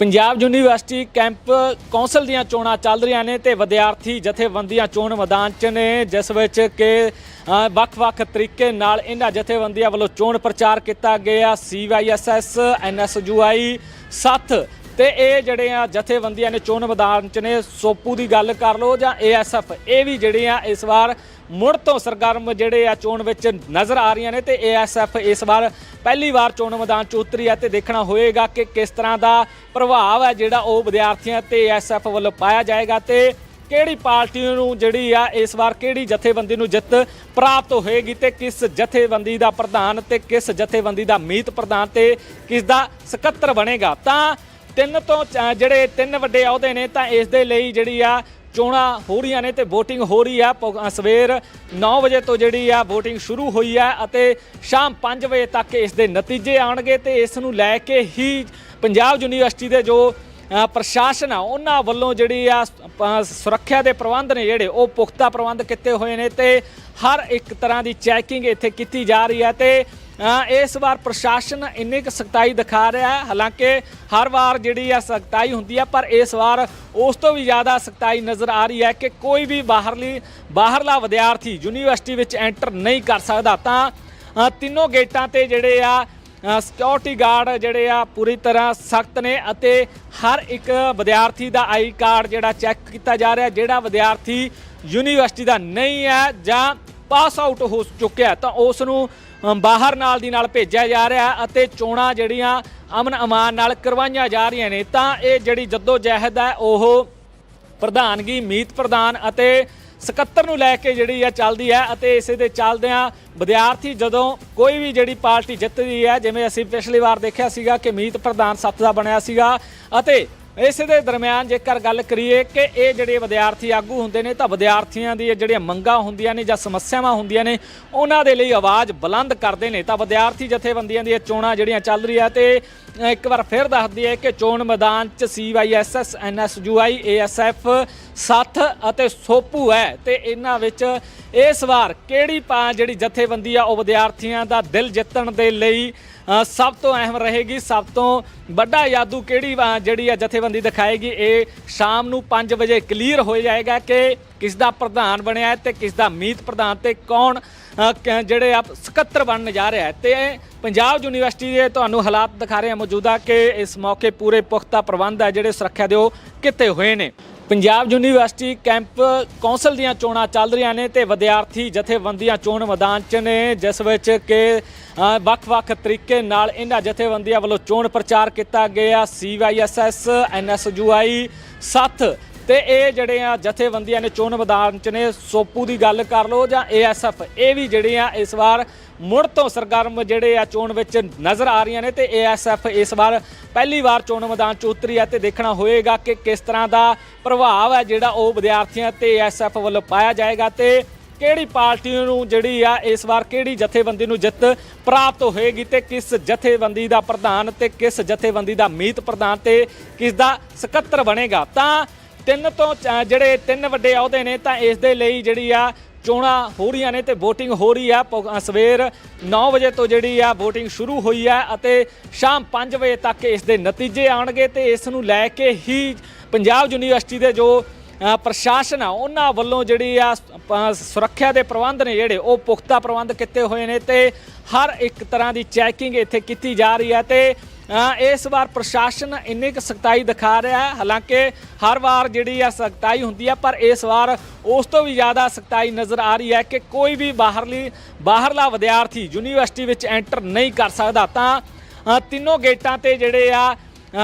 Punjab university camp council ਦੀਆਂ ਚੋਣਾਂ ਚੱਲ ਰਹੀਆਂ ਨੇ ਤੇ ਵਿਦਿਆਰਥੀ ਜਥੇਬੰਦੀਆਂ ਚੋਣ ਮੈਦਾਨ 'ਚ ਨੇ, ਜਿਸ ਵਿੱਚ ਕਿ ਵੱਖ-ਵੱਖ ਤਰੀਕੇ ਨਾਲ ਇਹਨਾਂ ਜਥੇਬੰਦੀਆਂ ਵੱਲੋਂ ਚੋਣ ਪ੍ਰਚਾਰ ਕੀਤਾ ਗਿਆ। ਸੀਵਾਈਐਸਐਸ ਐਨਐਸਯੂਆਈ ਸੱਥ ਤੇ ਇਹ ਜਿਹੜੇ ਆ ਜਥੇਬੰਦੀਆਂ ਨੇ ਚੋਣ ਮੈਦਾਨ 'ਚ ਨੇ, ਸੋਪੂ ਦੀ ਗੱਲ ਕਰ ਲਓ ਜਾਂ ਏਐਸਐਫ ਇਹ ਵੀ ਜਿਹੜੇ ਆ ਇਸ ਵਾਰ ਮੁੜ ਤੋਂ ਸਰਗਰਮ ਜਿਹੜੇ ਆ ਚੋਣ ਵਿੱਚ ਨਜ਼ਰ ਆ ਰਹੀਆਂ ਨੇ ਤੇ ਏਐਸਐਫ ਇਸ ਵਾਰ ਪਹਿਲੀ ਵਾਰ ਚੋਣ ਮੈਦਾਨ 'ਚ ਉਤਰੀ ਹੈ ਤੇ ਦੇਖਣਾ ਹੋਏਗਾ ਕਿ ਕਿਸ ਤਰ੍ਹਾਂ ਦਾ ਪ੍ਰਭਾਵ ਹੈ ਜਿਹੜਾ ਉਹ ਵਿਦਿਆਰਥੀਆਂ ਤੇ ਏਐਸਐਫ ਵੱਲੋਂ ਪਾਇਆ ਜਾਏਗਾ ਤੇ ਕਿਹੜੀ ਪਾਰਟੀ ਨੂੰ ਜਿਹੜੀ ਆ ਇਸ ਵਾਰ ਕਿਹੜੀ ਜਥੇਬੰਦੀ ਨੂੰ ਜਿੱਤ ਪ੍ਰਾਪਤ ਹੋਏਗੀ ਤੇ ਕਿਸ ਜਥੇਬੰਦੀ ਦਾ ਪ੍ਰਧਾਨ ਤੇ ਕਿਸ ਜਥੇਬੰਦੀ ਦਾ ਮੀਤ ਪ੍ਰਧਾਨ ਤੇ ਕਿਸ ਦਾ ਸਕੱਤਰ ਬਣੇਗਾ। ਤਾਂ ਤਿੰਨ ਤੋਂ ਚ- ਜਿਹੜੇ ਤਿੰਨ ਵੱਡੇ ਅਹੁਦੇ ਨੇ ਤਾਂ ਇਸ ਦੇ ਲਈ ਜਿਹੜੀ ਆ ਚੋਣਾਂ ਹੋ ਰਹੀਆਂ ਨੇ ਤੇ VOTING ਹੋ ਰਹੀ ਆ। ਪ- ਸਵੇਰ 9 ਵਜੇ ਤੋਂ ਜਿਹੜੀ ਆ VOTING ਸ਼ੁਰੂ ਹੋਈ ਆ ਅਤੇ ਸ਼ਾਮ 5 ਵਜੇ ਤੱਕ ਇਸ ਦੇ ਨਤੀਜੇ ਆਉਣਗੇ ਤੇ ਇਸ ਨੂੰ ਲੈ ਕੇ ਹੀ ਪੰਜਾਬ ਯੂਨੀਵਰਸਿਟੀ ਦੇ ਜੋ ਪ੍ਰਸ਼ਾਸਨ ਆ, ਉਹਨਾਂ ਵੱਲੋਂ ਜਿਹੜੀ ਆ ਸੁਰੱਖਿਆ ਦੇ ਪ੍ਰਬੰਧ ਨੇ ਜਿਹੜੇ ਉਹ ਪੁਖਤਾ ਪ੍ਰਬੰਧ ਕੀਤੇ ਹੋਏ ਨੇ ਤੇ ਹਰ ਇੱਕ ਤਰ੍ਹਾਂ ਦੀ ਚੈਕਿੰਗ ਇੱਥੇ ਕੀਤੀ ਜਾ ਰਹੀ ਹੈ ਤੇ ਇਸ ਵਾਰ ਪ੍ਰਸ਼ਾਸਨ ਇੰਨੀ ਕੁ ਸਖਤਾਈ ਦਿਖਾ ਰਿਹਾ ਹੈ। ਹਾਲਾਂਕਿ ਹਰ ਵਾਰ ਜਿਹੜੀ ਆ ਸਖਤਾਈ ਹੁੰਦੀ ਹੈ ਪਰ ਇਸ ਵਾਰ ਉਸ ਤੋਂ ਵੀ ਜ਼ਿਆਦਾ ਸਖਤਾਈ ਨਜ਼ਰ ਆ ਰਹੀ ਹੈ ਕਿ ਕੋਈ ਵੀ ਬਾਹਰਲੀ, ਬਾਹਰਲਾ ਵਿਦਿਆਰਥੀ ਯੂਨੀਵਰਸਿਟੀ ਵਿੱਚ ਐਂਟਰ ਨਹੀਂ ਕਰ ਸਕਦਾ। ਤਾਂ ਤਿੰਨੋਂ ਗੇਟਾਂ ਤੇ ਜਿਹੜੇ ਆ ਸਿਕਿਉਰਿਟੀ ਗਾਰਡ ਜਿਹੜੇ ਆ, ਪੂਰੀ ਤਰ੍ਹਾਂ ਸਖਤ ਨੇ ਅਤੇ ਹਰ ਇੱਕ ਵਿਦਿਆਰਥੀ ਦਾ ਆਈ ਕਾਰਡ ਜਿਹੜਾ ਚੈੱਕ ਕੀਤਾ ਜਾ ਰਿਹਾ, ਜਿਹੜਾ ਵਿਦਿਆਰਥੀ ਯੂਨੀਵਰਸਿਟੀ ਦਾ ਨਹੀਂ ਹੈ ਜਾਂ ਪਾਸ ਆਊਟ ਹੋ ਚੁੱਕਿਆ ਤਾਂ ਉਸ ਨੂੰ ਬਾਹਰ ਨਾਲ ਦੀ ਨਾਲ ਭੇਜਿਆ ਜਾ ਰਿਹਾ ਅਤੇ ਚੋਣਾਂ ਜਿਹੜੀਆਂ ਅਮਨ ਅਮਾਨ ਨਾਲ ਕਰਵਾਈਆਂ ਜਾ ਰਹੀਆਂ ਨੇ, ਤਾਂ ਇਹ ਜਿਹੜੀ ਜੱਦੋ ਜਹਿਦ ਹੈ, ਉਹ ਪ੍ਰਧਾਨਗੀ, ਮੀਤ ਪ੍ਰਧਾਨ ਅਤੇ ਸਕੱਤਰ ਨੂੰ ਲੈ ਕੇ ਜਿਹੜੀ ਆ ਚੱਲਦੀ ਹੈ ਅਤੇ ਇਸੇ ਦੇ ਚੱਲਦਿਆਂ ਵਿਦਿਆਰਥੀ ਜਦੋਂ ਕੋਈ ਵੀ ਜਿਹੜੀ ਪਾਰਟੀ ਜਿੱਤਦੀ ਹੈ, ਜਿਵੇਂ ਅਸੀਂ ਪਿਛਲੀ ਵਾਰ ਦੇਖਿਆ ਸੀਗਾ ਕਿ ਮੀਤ ਪ੍ਰਧਾਨ ਸੱਤ ਦਾ ਬਣਿਆ ਸੀਗਾ ਅਤੇ ਇਸੇ ਦੇ ਦਰਮਿਆਨ ਜੇਕਰ ਗੱਲ ਕਰੀਏ ਕਿ ਇਹ ਜਿਹੜੇ ਵਿਦਿਆਰਥੀ ਆਗੂ ਹੁੰਦੇ ਨੇ ਤਾਂ ਵਿਦਿਆਰਥੀਆਂ ਦੀ ਜਿਹੜੀਆਂ ਮੰਗਾਂ ਹੁੰਦੀਆਂ ਨੇ ਜਾਂ ਸਮੱਸਿਆਵਾਂ ਹੁੰਦੀਆਂ ਨੇ, ਉਹਨਾਂ ਦੇ ਲਈ ਆਵਾਜ਼ ਬੁਲੰਦ ਕਰਦੇ ਨੇ। ਤਾਂ ਵਿਦਿਆਰਥੀ ਜਥੇਬੰਦੀਆਂ ਦੀਆਂ ਚੋਣਾਂ ਜਿਹੜੀਆਂ ਚੱਲ ਰਹੀਆਂ ਤੇ ਇੱਕ ਵਾਰ ਫਿਰ ਦੱਸਦੀ ਹੈ ਕਿ ਚੋਣ ਮੈਦਾਨ 'ਚ ਸੀਵਾਈਐਸਐਸ ਐਨਐਸਯੂਆਈ ਏਐਸਐਫ ਸੱਥ ਅਤੇ ਸੋਪੂ ਹੈ। ਤੇ ਇਹਨਾਂ ਵਿੱਚ ਇਸ ਵਾਰ ਕਿਹੜੀ ਪਾ ਜਿਹੜੀ ਜਥੇਬੰਦੀ ਆ ਉਹ ਵਿਦਿਆਰਥੀਆਂ ਦਾ ਦਿਲ ਜਿੱਤਣ ਦੇ ਲਈ ਸਭ ਤੋਂ ਅਹਿਮ ਰਹੇਗੀ ਸਭ ਤੋਂ ਵੱਡਾ ਯਾਦੂ ਕਿਹੜੀ ਅ, ਜਿਹੜੀ ਆ ਜਥੇਬੰਦੀ ਦਿਖਾਏਗੀ ਇਹ ਸ਼ਾਮ ਨੂੰ 5 ਵਜੇ ਕਲੀਅਰ ਹੋ ਜਾਏਗਾ ਕਿ ਕਿਸ ਦਾ ਪ੍ਰਧਾਨ ਬਣਿਆ ਹੈ ਤੇ ਕਿਸ ਦਾ ਮੀਤ ਪ੍ਰਧਾਨ ਤੇ ਕੌਣ ਅ, ਕ- ਜਿਹੜੇ ਆ ਸਕੱਤਰ ਬਣਨ ਜਾ ਰਿਹਾ ਹੈ। ਤੇ ਪੰਜਾਬ ਯੂਨੀਵਰਸਿਟੀ ਦੇ ਤੁਹਾਨੂੰ ਹਾਲਾਤ ਦਿਖਾ ਰਹੇ ਹਾਂ ਮੌਜੂਦਾ ਕਿ ਇਸ ਮੌਕੇ ਪੂਰੇ ਪੁਖਤਾ ਪ੍ਰਬੰਧ ਹੈ ਜਿਹੜੇ ਸੁਰੱਖਿਆ ਦੇ ਉਹ ਕੀਤੇ ਹੋਏ ਨੇ। ਪੰਜਾਬ ਯੂਨੀਵਰਸਿਟੀ ਕੈਂਪ ਕੌਂਸਲ ਦੀਆਂ ਚੋਣਾਂ ਚੱਲ ਰਹੀਆਂ ਨੇ ਤੇ ਵਿਦਿਆਰਥੀ ਜਥੇਬੰਦੀਆਂ ਚੋਣ ਮੈਦਾਨ 'ਚ ਨੇ ਜਿਸ ਵਿੱਚ ਕਿ ਅ, ਵੱਖ-ਵੱਖ ਤਰੀਕੇ ਨਾਲ ਇਹਨਾਂ ਜਥੇਬੰਦੀਆਂ ਵੱਲੋਂ ਚੋਣ ਪ੍ਰਚਾਰ ਕੀਤਾ ਗਿਆ। ਸੀਵਾਈਐਸਐਸ ਐਨਐਸਯੂਆਈ ਸੱਥ ਤੇ ਇਹ ਜਿਹੜੇ ਆ ਜਥੇਬੰਦੀਆਂ ਨੇ ਚੋਣ ਮੈਦਾਨ 'ਚ ਨੇ, ਸੋਪੂ ਦੀ ਗੱਲ ਕਰ ਲਓ ਜਾਂ ਏਐਸਐਫ ਇਹ ਵੀ ਜਿਹੜੇ ਆ ਇਸ ਵਾਰ ਮੁੜ ਤੋਂ ਸਰਗਰਮ ਜਿਹੜੇ ਆ ਚੋਣ ਵਿੱਚ ਨਜ਼ਰ ਆ ਰਹੀਆਂ ਨੇ ਤੇ ਏਐਸਐਫ ਇਸ ਵਾਰ ਪਹਿਲੀ ਵਾਰ ਚੋਣ ਮੈਦਾਨ 'ਚ ਉਤਰੀ ਹੈ ਤੇ ਦੇਖਣਾ ਹੋਏਗਾ ਕਿ ਕਿਸ ਤਰ੍ਹਾਂ ਦਾ ਪ੍ਰਭਾਵ ਹੈ ਜਿਹੜਾ ਉਹ ਵਿਦਿਆਰਥੀਆਂ ਤੇ ਏਐਸਐਫ ਵੱਲੋਂ ਪਾਇਆ ਜਾਏਗਾ ਤੇ ਕਿਹੜੀ ਪਾਰਟੀ ਨੂੰ ਜਿਹੜੀ ਆ ਇਸ ਵਾਰ ਕਿਹੜੀ ਜਥੇਬੰਦੀ ਨੂੰ ਜਿੱਤ ਪ੍ਰਾਪਤ ਹੋਏਗੀ ਤੇ ਕਿਸ ਜਥੇਬੰਦੀ ਦਾ ਪ੍ਰਧਾਨ ਤੇ ਕਿਸ ਜਥੇਬੰਦੀ ਦਾ ਮੀਤ ਪ੍ਰਧਾਨ ਤੇ ਕਿਸ ਦਾ ਸਕੱਤਰ ਬਣੇਗਾ। ਤਾਂ ਤਿੰਨ ਤੋਂ ਚ- ਜਿਹੜੇ ਤਿੰਨ ਵੱਡੇ ਅਹੁਦੇ ਨੇ ਤਾਂ ਇਸ ਦੇ ਲਈ ਜਿਹੜੀ ਆ ਚੋਣਾਂ ਹੋ ਰਹੀਆਂ ਨੇ ਤੇ VOTING ਹੋ ਰਹੀ ਆ। ਪ- ਸਵੇਰ 9 ਵਜੇ ਤੋਂ ਜਿਹੜੀ ਆ VOTING ਸ਼ੁਰੂ ਹੋਈ ਆ ਅਤੇ ਸ਼ਾਮ 5 ਵਜੇ ਤੱਕ ਇਸ ਦੇ ਨਤੀਜੇ ਆਉਣਗੇ ਤੇ ਇਸ ਨੂੰ ਲੈ ਕੇ ਹੀ ਪੰਜਾਬ ਯੂਨੀਵਰਸਿਟੀ ਦੇ ਜੋ ਪ੍ਰਸ਼ਾਸਨ ਆ, ਉਹਨਾਂ ਵੱਲੋਂ ਜਿਹੜੀ ਆ ਸੁਰੱਖਿਆ ਦੇ ਪ੍ਰਬੰਧ ਨੇ ਜਿਹੜੇ, ਉਹ ਪੁਖਤਾ ਪ੍ਰਬੰਧ ਕੀਤੇ ਹੋਏ ਨੇ ਤੇ ਹਰ ਇੱਕ ਤਰ੍ਹਾਂ ਦੀ ਚੈਕਿੰਗ ਇੱਥੇ ਕੀਤੀ ਜਾ ਰਹੀ ਹੈ ਤੇ ਇਸ ਵਾਰ ਪ੍ਰਸ਼ਾਸਨ ਇੰਨੀ ਕੁ ਸਖਤਾਈ ਦਿਖਾ ਰਿਹਾ ਹੈ। ਹਾਲਾਂਕਿ ਹਰ ਵਾਰ ਜਿਹੜੀ ਆ ਸਖਤਾਈ ਹੁੰਦੀ ਹੈ ਪਰ ਇਸ ਵਾਰ ਉਸ ਤੋਂ ਵੀ ਜ਼ਿਆਦਾ ਸਖਤਾਈ ਨਜ਼ਰ ਆ ਰਹੀ ਹੈ ਕਿ ਕੋਈ ਵੀ ਬਾਹਰਲੀ, ਬਾਹਰਲਾ ਵਿਦਿਆਰਥੀ ਯੂਨੀਵਰਸਿਟੀ ਵਿੱਚ ਐਂਟਰ ਨਹੀਂ ਕਰ ਸਕਦਾ। ਤਾਂ ਤਿੰਨੋਂ ਗੇਟਾਂ ਤੇ ਜਿਹੜੇ ਆ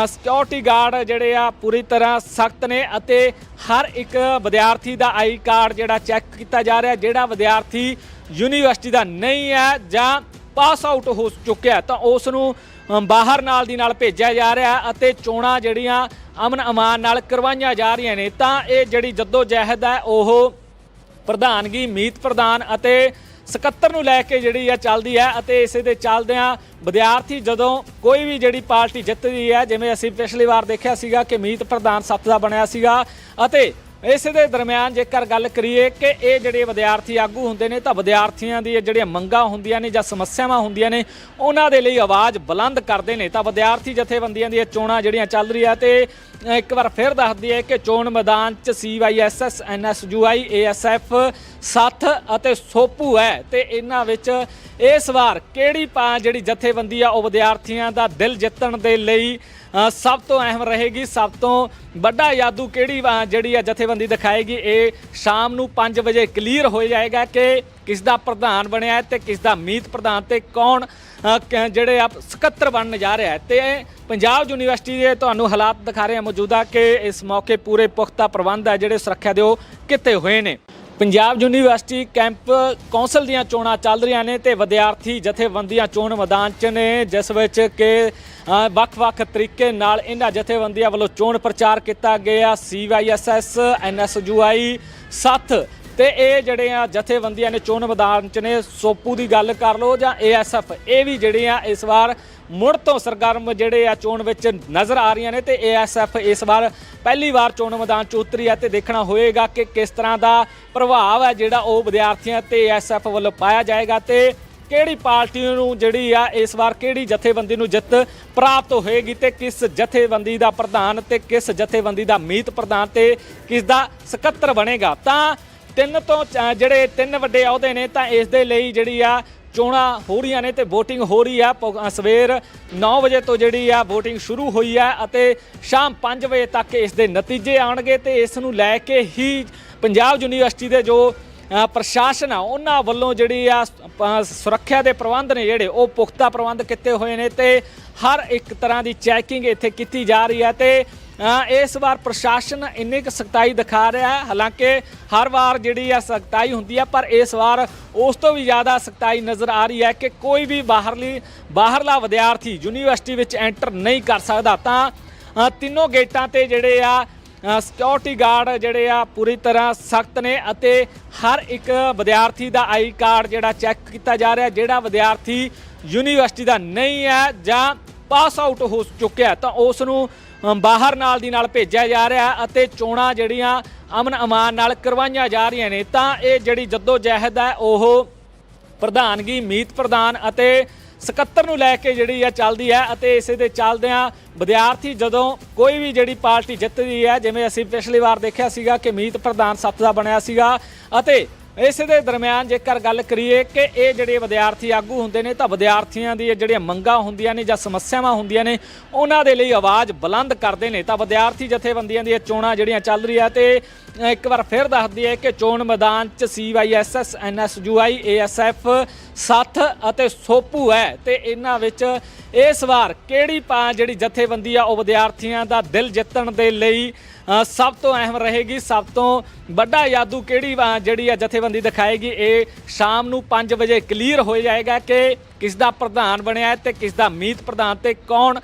ਸਿਕਿਉਰਿਟੀ ਗਾਰਡ ਜਿਹੜੇ ਆ, ਪੂਰੀ ਤਰ੍ਹਾਂ ਸਖਤ ਨੇ ਅਤੇ ਹਰ ਇੱਕ ਵਿਦਿਆਰਥੀ ਦਾ ਆਈ ਕਾਰਡ ਜਿਹੜਾ ਚੈੱਕ ਕੀਤਾ ਜਾ ਰਿਹਾ, ਜਿਹੜਾ ਵਿਦਿਆਰਥੀ ਯੂਨੀਵਰਸਿਟੀ ਦਾ ਨਹੀਂ ਹੈ ਜਾਂ ਪਾਸ ਆਊਟ ਹੋ ਚੁੱਕਿਆ ਤਾਂ ਉਸ ਨੂੰ ਬਾਹਰ ਨਾਲ ਦੀ ਨਾਲ ਭੇਜਿਆ ਜਾ ਰਿਹਾ ਅਤੇ ਚੋਣਾਂ ਜਿਹੜੀਆਂ ਅਮਨ ਅਮਾਨ ਨਾਲ ਕਰਵਾਈਆਂ ਜਾ ਰਹੀਆਂ ਨੇ, ਤਾਂ ਇਹ ਜਿਹੜੀ ਜੱਦੋ ਜਹਿਦ ਹੈ, ਉਹ ਪ੍ਰਧਾਨਗੀ, ਮੀਤ ਪ੍ਰਧਾਨ ਅਤੇ ਸਕੱਤਰ ਨੂੰ ਲੈ ਕੇ ਜਿਹੜੀ ਆ ਚੱਲਦੀ ਹੈ ਅਤੇ ਇਸੇ ਦੇ ਚੱਲਦਿਆਂ ਵਿਦਿਆਰਥੀ ਜਦੋਂ ਕੋਈ ਵੀ ਜਿਹੜੀ ਪਾਰਟੀ ਜਿੱਤਦੀ ਹੈ, ਜਿਵੇਂ ਅਸੀਂ ਪਿਛਲੀ ਵਾਰ ਦੇਖਿਆ ਸੀਗਾ ਕਿ ਮੀਤ ਪ੍ਰਧਾਨ ਸੱਤ ਦਾ ਬਣਿਆ ਸੀਗਾ ਅਤੇ ਇਸੇ ਦੇ ਦਰਮਿਆਨ ਜੇਕਰ ਗੱਲ ਕਰੀਏ ਕਿ ਇਹ ਜਿਹੜੇ ਵਿਦਿਆਰਥੀ ਆਗੂ ਹੁੰਦੇ ਨੇ ਤਾਂ ਵਿਦਿਆਰਥੀਆਂ ਦੀ ਜਿਹੜੀਆਂ ਮੰਗਾਂ ਹੁੰਦੀਆਂ ਨੇ ਜਾਂ ਸਮੱਸਿਆਵਾਂ ਹੁੰਦੀਆਂ ਨੇ, ਉਹਨਾਂ ਦੇ ਲਈ ਆਵਾਜ਼ ਬੁਲੰਦ ਕਰਦੇ ਨੇ। ਤਾਂ ਵਿਦਿਆਰਥੀ ਜਥੇਬੰਦੀਆਂ ਦੀਆਂ ਚੋਣਾਂ ਜਿਹੜੀਆਂ ਚੱਲ ਰਹੀਆਂ ਤੇ ਇੱਕ ਵਾਰ ਫਿਰ ਦੱਸ ਦਈਏ ਕਿ ਚੋਣ ਮੈਦਾਨ 'ਚ ਸੀਵਾਈਐਸਐਸ ਐਨਐਸਯੂਆਈ ਏਐਸਐਫ ਸੱਥ ਅਤੇ ਸੋਪੂ ਹੈ। ਤੇ ਇਹਨਾਂ ਵਿੱਚ ਇਸ ਵਾਰ ਕਿਹੜੀ ਪਾ ਜਿਹੜੀ ਜਥੇਬੰਦੀ ਆ, ਉਹ ਵਿਦਿਆਰਥੀਆਂ ਦਾ ਦਿਲ ਜਿੱਤਣ ਦੇ ਲਈ ਸਭ ਤੋਂ ਅਹਿਮ ਰਹੇਗੀ, ਸਭ ਤੋਂ ਵੱਡਾ ਯਾਦੂ ਕਿਹੜੀ ਜਿਹੜੀ ਆ ਜਥੇਬੰਦੀ ਦਿਖਾਏਗੀ? ਇਹ ਸ਼ਾਮ ਨੂੰ 5 ਵਜੇ ਕਲੀਅਰ ਹੋ ਜਾਏਗਾ ਕਿ ਕਿਸ ਦਾ ਪ੍ਰਧਾਨ ਬਣਿਆ ਹੈ ਤੇ ਕਿਸ ਦਾ ਮੀਤ ਪ੍ਰਧਾਨ ਤੇ ਕੌਣ ਕ- ਜਿਹੜੇ ਆ ਸਕੱਤਰ ਬਣਨ ਜਾ ਰਿਹਾ ਹੈ। ਤੇ ਪੰਜਾਬ ਯੂਨੀਵਰਸਿਟੀ ਦੇ ਤੁਹਾਨੂੰ ਹਾਲਾਤ ਦਿਖਾ ਰਹੇ ਹਾਂ ਮੌਜੂਦਾ ਕਿ ਇਸ ਮੌਕੇ ਪੂਰੇ ਪੁਖਤਾ ਪ੍ਰਬੰਧ ਹੈ ਜਿਹੜੇ ਸੁਰੱਖਿਆ ਦੇ ਉਹ ਕੀਤੇ ਹੋਏ ਨੇ। ਪੰਜਾਬ ਯੂਨੀਵਰਸਿਟੀ ਕੈਂਪ ਕੌਂਸਲ ਦੀਆਂ ਚੋਣਾਂ ਚੱਲ ਰਹੀਆਂ ਨੇ ਤੇ ਵਿਦਿਆਰਥੀ ਜਥੇਬੰਦੀਆਂ ਚੋਣ ਮੈਦਾਨ 'ਚ ਨੇ, ਜਿਸ ਵਿੱਚ ਕਿ ਵੱਖ-ਵੱਖ ਤਰੀਕੇ ਨਾਲ ਇਹਨਾਂ ਜਥੇਬੰਦੀਆਂ ਵੱਲੋਂ ਚੋਣ ਪ੍ਰਚਾਰ ਕੀਤਾ ਗਿਆ। ਸੀਵਾਈਐਸਐਸ, ਐਨਐਸਯੂਆਈ ਸੱਥ ਤੇ ਇਹ ਜਿਹੜੇ ਆ ਜਥੇਬੰਦੀਆਂ ਨੇ, ਚੋਣ ਮੈਦਾਨ 'ਚ ਨੇ, ਸੋਪੂ ਦੀ ਗੱਲ ਕਰ ਲਓ ਜਾਂ ਏਐਸਐਫ ਇਹ ਵੀ ਜਿਹੜੇ ਆ ਇਸ ਵਾਰ ਮੁੜ ਤੋਂ ਸਰਗਰਮ ਜਿਹੜੇ ਆ ਚੋਣ ਵਿੱਚ ਨਜ਼ਰ ਆ ਰਹੀਆਂ ਨੇ ਤੇ ਏਐਸਐਫ ਇਸ ਵਾਰ ਪਹਿਲੀ ਵਾਰ ਚੋਣ ਮੈਦਾਨ 'ਚ ਉਤਰੀ ਹੈ ਤੇ ਦੇਖਣਾ ਹੋਏਗਾ ਕਿ ਕਿਸ ਤਰ੍ਹਾਂ ਦਾ ਪ੍ਰਭਾਵ ਹੈ ਜਿਹੜਾ ਉਹ ਵਿਦਿਆਰਥੀਆਂ ਤੇ ਏਐਸਐਫ ਵੱਲੋਂ ਪਾਇਆ ਜਾਏਗਾ ਤੇ ਕਿਹੜੀ ਪਾਰਟੀ ਨੂੰ ਜਿਹੜੀ ਆ ਇਸ ਵਾਰ ਕਿਹੜੀ ਜਥੇਬੰਦੀ ਨੂੰ ਜਿੱਤ ਪ੍ਰਾਪਤ ਹੋਏਗੀ ਤੇ ਕਿਸ ਜਥੇਬੰਦੀ ਦਾ ਪ੍ਰਧਾਨ ਤੇ ਕਿਸ ਜਥੇਬੰਦੀ ਦਾ ਮੀਤ ਪ੍ਰਧਾਨ ਤੇ ਕਿਸ ਦਾ ਸਕੱਤਰ ਬਣੇਗਾ। ਤਾਂ ਤਿੰਨ ਤੋਂ ਚ- ਜਿਹੜੇ ਤਿੰਨ ਵੱਡੇ ਅਹੁਦੇ ਨੇ ਤਾਂ ਇਸ ਦੇ ਲਈ ਜਿਹੜੀ ਆ ਚੋਣਾਂ ਹੋ ਰਹੀਆਂ ਨੇ ਤੇ VOTING ਹੋ ਰਹੀ ਆ। ਪ- ਅ, ਸਵੇਰ 9 ਵਜੇ ਤੋਂ ਜਿਹੜੀ ਆ VOTING ਸ਼ੁਰੂ ਹੋਈ ਆ ਅਤੇ ਸ਼ਾਮ 5 ਵਜੇ ਤੱਕ ਇਸ ਦੇ ਨਤੀਜੇ ਆਉਣਗੇ ਤੇ ਇਸ ਨੂੰ ਲੈ ਕੇ ਹੀ ਪੰਜਾਬ ਯੂਨੀਵਰਸਿਟੀ ਦੇ ਜੋ ਅ, ਪ੍ਰਸ਼ਾਸਨ ਆ ਉਹਨਾਂ ਵੱਲੋਂ ਜਿਹੜੀ ਆ ਅ, ਸੁਰੱਖਿਆ ਦੇ ਪ੍ਰਬੰਧ ਨੇ ਜਿਹੜੇ ਉਹ ਪੁਖਤਾ ਪ੍ਰਬੰਧ ਕੀਤੇ ਹੋਏ ਨੇ ਤੇ ਹਰ ਇੱਕ ਤਰ੍ਹਾਂ ਦੀ ਚੈਕਿੰਗ ਇੱਥੇ ਕੀਤੀ ਜਾ ਰਹੀ ਹੈ ਤੇ ਇਸ ਵਾਰ ਪ੍ਰਸ਼ਾਸਨ ਇੰਨੀ ਕੁ ਸਖਤਾਈ ਦਿਖਾ ਰਿਹਾ ਹੈ। ਹਾਲਾਂਕਿ ਹਰ ਵਾਰ ਜਿਹੜੀ ਆ ਸਖਤਾਈ ਹੁੰਦੀ ਹੈ ਪਰ ਇਸ ਵਾਰ ਉਸ ਤੋਂ ਵੀ ਜ਼ਿਆਦਾ ਸਖਤਾਈ ਨਜ਼ਰ ਆ ਰਹੀ ਹੈ ਕਿ ਕੋਈ ਵੀ ਬਾਹਰਲੀ, ਬਾਹਰਲਾ ਵਿਦਿਆਰਥੀ ਯੂਨੀਵਰਸਿਟੀ ਵਿੱਚ ਐਂਟਰ ਨਹੀਂ ਕਰ ਸਕਦਾ। ਤਾਂ ਤਿੰਨੋਂ ਗੇਟਾਂ ਤੇ ਜਿਹੜੇ ਆ ਸਿਕਿਉਰਿਟੀ ਗਾਰਡ ਜਿਹੜੇ ਆ, ਪੂਰੀ ਤਰ੍ਹਾਂ ਸਖਤ ਨੇ ਅਤੇ ਹਰ ਇੱਕ ਵਿਦਿਆਰਥੀ ਦਾ ਆਈ ਕਾਰਡ ਜਿਹੜਾ ਚੈੱਕ ਕੀਤਾ ਜਾ ਰਿਹਾ, ਜਿਹੜਾ ਵਿਦਿਆਰਥੀ ਯੂਨੀਵਰਸਿਟੀ ਦਾ ਨਹੀਂ ਹੈ ਜਾਂ ਪਾਸ ਆਊਟ ਹੋ ਚੁੱਕਿਆ ਤਾਂ ਉਸ ਨੂੰ ਬਾਹਰ ਨਾਲ ਦੀ ਨਾਲ ਭੇਜਿਆ ਜਾ ਰਿਹਾ ਅਤੇ ਚੋਣਾਂ ਜਿਹੜੀਆਂ ਅਮਨ ਅਮਾਨ ਨਾਲ ਕਰਵਾਈਆਂ ਜਾ ਰਹੀਆਂ ਨੇ, ਤਾਂ ਇਹ ਜਿਹੜੀ ਜੱਦੋ ਜਹਿਦ ਹੈ, ਉਹ ਪ੍ਰਧਾਨਗੀ, ਮੀਤ ਪ੍ਰਧਾਨ ਅਤੇ ਸਕੱਤਰ ਨੂੰ ਲੈ ਕੇ ਜਿਹੜੀ ਆ ਚੱਲਦੀ ਹੈ ਅਤੇ ਇਸੇ ਦੇ ਚੱਲਦਿਆਂ ਵਿਦਿਆਰਥੀ ਜਦੋਂ ਕੋਈ ਵੀ ਜਿਹੜੀ ਪਾਰਟੀ ਜਿੱਤਦੀ ਹੈ, ਜਿਵੇਂ ਅਸੀਂ ਪਿਛਲੀ ਵਾਰ ਦੇਖਿਆ ਸੀਗਾ ਕਿ ਮੀਤ ਪ੍ਰਧਾਨ ਸੱਤ ਦਾ ਬਣਿਆ ਸੀਗਾ ਅਤੇ ਇਸੇ ਦੇ ਦਰਮਿਆਨ ਜੇਕਰ ਗੱਲ ਕਰੀਏ ਕਿ ਇਹ ਜਿਹੜੇ ਵਿਦਿਆਰਥੀ ਆਗੂ ਹੁੰਦੇ ਨੇ ਤਾਂ ਵਿਦਿਆਰਥੀਆਂ ਦੀ ਜਿਹੜੀਆਂ ਮੰਗਾਂ ਹੁੰਦੀਆਂ ਨੇ ਜਾਂ ਸਮੱਸਿਆਵਾਂ ਹੁੰਦੀਆਂ ਨੇ, ਉਹਨਾਂ ਦੇ ਲਈ ਆਵਾਜ਼ ਬੁਲੰਦ ਕਰਦੇ ਨੇ। ਤਾਂ ਵਿਦਿਆਰਥੀ ਜਥੇਬੰਦੀਆਂ ਦੀਆਂ ਚੋਣਾਂ ਜਿਹੜੀਆਂ ਚੱਲ ਰਹੀਆਂ ਤੇ ਇੱਕ ਵਾਰ ਫਿਰ ਦੱਸ ਦਈਏ ਕਿ ਚੋਣ ਮੈਦਾਨ 'ਚ ਸੀਵਾਈਐਸਐਸ ਐਨਐਸਯੂਆਈ ਏਐਸਐਫ ਸੱਥ ਅਤੇ ਸੋਪੂ ਹੈ। ਤੇ ਇਹਨਾਂ ਵਿੱਚ ਇਸ ਵਾਰ ਕਿਹੜੀ ਪਾ ਜਿਹੜੀ ਜਥੇਬੰਦੀ ਆ, ਉਹ ਵਿਦਿਆਰਥੀਆਂ ਦਾ ਦਿਲ ਜਿੱਤਣ ਦੇ ਲਈ ਸਭ ਤੋਂ ਅਹਿਮ ਰਹੇਗੀ, ਸਭ ਤੋਂ ਵੱਡਾ ਯਾਦੂ ਕਿਹੜੀ ਜਿਹੜੀ ਆ ਜਥੇਬੰਦੀ ਦਿਖਾਏਗੀ, ਇਹ ਸ਼ਾਮ ਨੂੰ 5 ਵਜੇ ਕਲੀਅਰ ਹੋ ਜਾਏਗਾ ਕਿ ਕਿਸ ਦਾ ਪ੍ਰਧਾਨ ਬਣਿਆ ਹੈ ਤੇ ਕਿਸ ਦਾ ਮੀਤ ਪ੍ਰਧਾਨ ਤੇ ਕੌਣ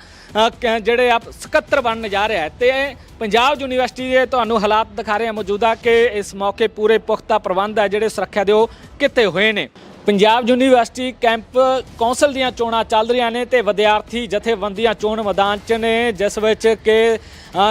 ਜਿਹੜੇ ਆਪ ਸਕੱਤਰ ਬਣਨ ਜਾ ਰਿਹਾ ਹੈ। ਤੇ ਪੰਜਾਬ ਯੂਨੀਵਰਸਿਟੀ ਦੇ ਤੁਹਾਨੂੰ ਹਾਲਾਤ ਦਿਖਾ ਰਹੇ ਹਾਂ ਮੌਜੂਦਾ ਕਿ ਇਸ ਮੌਕੇ ਪੂਰੇ ਪੁਖਤਾ ਪ੍ਰਬੰਧ ਹੈ ਜਿਹੜੇ ਸੁਰੱਖਿਆ ਦੇ ਉਹ ਕੀਤੇ ਹੋਏ ਨੇ। ਪੰਜਾਬ ਯੂਨੀਵਰਸਿਟੀ ਕੈਂਪ ਕੌਂਸਲ ਦੀਆਂ ਚੋਣਾਂ ਚੱਲ ਰਹੀਆਂ ਨੇ ਤੇ ਵਿਦਿਆਰਥੀ ਜਥੇਬੰਦੀਆਂ ਚੋਣ ਮੈਦਾਨ 'ਚ ਨੇ, ਜਿਸ ਵਿੱਚ ਕਿ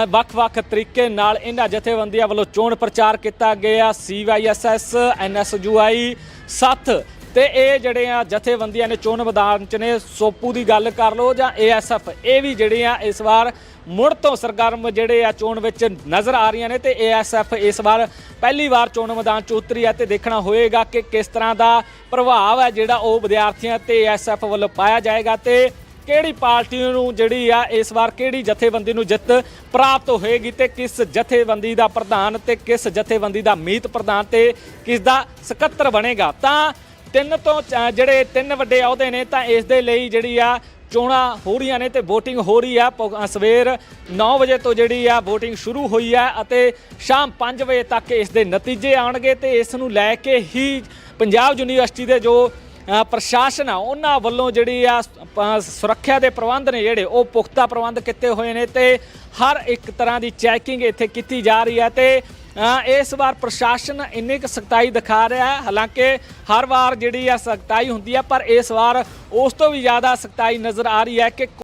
ਵੱਖ-ਵੱਖ ਤਰੀਕੇ ਨਾਲ ਇਹਨਾਂ ਜਥੇਬੰਦੀਆਂ ਵੱਲੋਂ ਚੋਣ ਪ੍ਰਚਾਰ ਕੀਤਾ ਗਿਆ। ਸੀਵਾਈਐਸਐਸ, ਐਨਐਸਯੂਆਈ ਸੱਥ ਤੇ ਇਹ ਜਿਹੜੇ ਆ ਜਥੇਬੰਦੀਆਂ ਨੇ, ਚੋਣ ਮੈਦਾਨ 'ਚ ਨੇ, ਸੋਪੂ ਦੀ ਗੱਲ ਕਰ ਲਓ ਜਾਂ ਏਐਸਐਫ ਇਹ ਵੀ ਜਿਹੜੇ ਆ ਇਸ ਵਾਰ ਮੁੜ ਤੋਂ ਸਰਗਰਮ ਜਿਹੜੇ ਆ ਚੋਣ ਵਿੱਚ ਨਜ਼ਰ ਆ ਰਹੀਆਂ ਨੇ ਤੇ ਏਐਸਐਫ ਇਸ ਵਾਰ ਪਹਿਲੀ ਵਾਰ ਚੋਣ ਮੈਦਾਨ 'ਚ ਉਤਰੀ ਹੈ ਤੇ ਦੇਖਣਾ ਹੋਏਗਾ ਕਿ ਕਿਸ ਤਰ੍ਹਾਂ ਦਾ ਪ੍ਰਭਾਵ ਹੈ ਜਿਹੜਾ ਉਹ ਵਿਦਿਆਰਥੀਆਂ ਤੇ ਏਐਸਐਫ ਵੱਲੋਂ ਪਾਇਆ ਜਾਏਗਾ ਤੇ ਕਿਹੜੀ ਪਾਰਟੀ ਨੂੰ ਜਿਹੜੀ ਆ ਇਸ ਵਾਰ ਕਿਹੜੀ ਜਥੇਬੰਦੀ ਨੂੰ ਜਿੱਤ ਪ੍ਰਾਪਤ ਹੋਏਗੀ ਤੇ ਕਿਸ ਜਥੇਬੰਦੀ ਦਾ ਪ੍ਰਧਾਨ ਤੇ ਕਿਸ ਜਥੇਬੰਦੀ ਦਾ ਮੀਤ ਪ੍ਰਧਾਨ ਤੇ ਕਿਸ ਦਾ ਸਕੱਤਰ ਬਣੇਗਾ। ਤਾਂ ਤਿੰਨ ਤੋਂ ਚ- ਜਿਹੜੇ ਤਿੰਨ ਵੱਡੇ ਅਹੁਦੇ ਨੇ ਤਾਂ ਇਸ ਦੇ ਲਈ ਜਿਹੜੀ ਆ ਚੋਣਾਂ ਹੋ ਰਹੀਆਂ ਨੇ ਤੇ VOTING ਹੋ ਰਹੀ ਆ। ਪ- ਅ, ਸਵੇਰ 9 ਵਜੇ ਤੋਂ ਜਿਹੜੀ ਆ VOTING ਸ਼ੁਰੂ ਹੋਈ ਆ ਅਤੇ ਸ਼ਾਮ 5 ਵਜੇ ਤੱਕ ਇਸ ਦੇ ਨਤੀਜੇ ਆਉਣਗੇ ਤੇ ਇਸ ਨੂੰ ਲੈ ਕੇ ਹੀ ਪੰਜਾਬ ਯੂਨੀਵਰਸਿਟੀ ਦੇ ਜੋ ਅ, ਪ੍ਰਸ਼ਾਸਨ ਆ ਉਹਨਾਂ ਵੱਲੋਂ ਜਿਹੜੀ ਆ ਅ, ਸੁਰੱਖਿਆ ਦੇ ਪ੍ਰਬੰਧ ਨੇ ਜਿਹੜੇ ਉਹ ਪੁਖਤਾ ਪ੍ਰਬੰਧ ਕੀਤੇ ਹੋਏ ਨੇ ਤੇ ਹਰ ਇੱਕ ਤਰ੍ਹਾਂ ਦੀ ਚੈਕਿੰਗ ਇੱਥੇ ਕੀਤੀ ਜਾ ਰਹੀ ਹੈ ਤੇ ਇਸ ਵਾਰ ਪ੍ਰਸ਼ਾਸਨ ਇੰਨੀ ਕੁ ਸਖਤਾਈ ਦਿਖਾ ਰਿਹਾ ਹੈ। ਹਾਲਾਂਕਿ ਹਰ ਵਾਰ ਜਿਹੜੀ ਆ ਸਖਤਾਈ ਹੁੰਦੀ ਹੈ ਪਰ ਇਸ ਵਾਰ ਉਸ ਤੋਂ ਵੀ ਜ਼ਿਆਦਾ ਸਖਤਾਈ ਨਜ਼ਰ ਆ ਰਹੀ ਹੈ ਕਿ